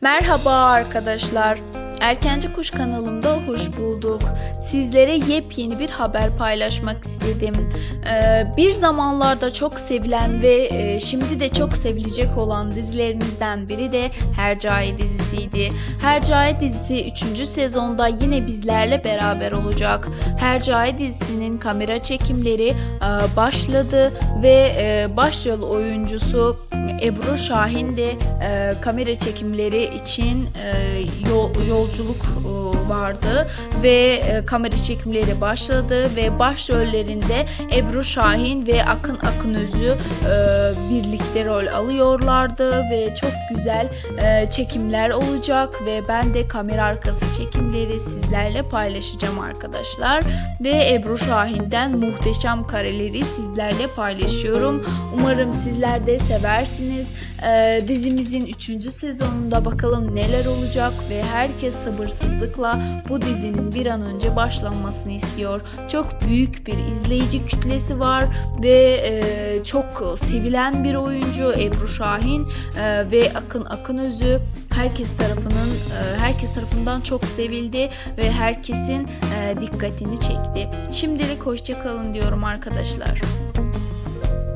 Merhaba arkadaşlar. Erkenci Kuş kanalımda hoş bulduk. Sizlere yepyeni bir haber paylaşmak istedim. Ee, bir zamanlarda çok sevilen ve e, şimdi de çok sevilecek olan dizilerimizden biri de Hercai dizisiydi. Hercai dizisi 3. sezonda yine bizlerle beraber olacak. Hercai dizisinin kamera çekimleri e, başladı ve e, başrol oyuncusu Ebru Şahin de e, kamera çekimleri için yol, yolculuk vardı ve kamera çekimleri başladı ve başrollerinde Ebru Şahin ve Akın Akınözü birlikte rol alıyorlardı ve çok güzel çekimler olacak ve ben de kamera arkası çekimleri sizlerle paylaşacağım arkadaşlar ve Ebru Şahin'den muhteşem kareleri sizlerle paylaşıyorum. Umarım sizler de seversiniz. Ee, dizimizin 3. sezonunda bakalım neler olacak ve herkes sabırsızlıkla bu dizinin bir an önce başlanmasını istiyor. Çok büyük bir izleyici kütlesi var ve e, çok sevilen bir oyuncu Ebru Şahin e, ve Akın Akınözü herkes tarafının e, herkes tarafından çok sevildi ve herkesin e, dikkatini çekti. Şimdilik hoşça kalın diyorum arkadaşlar.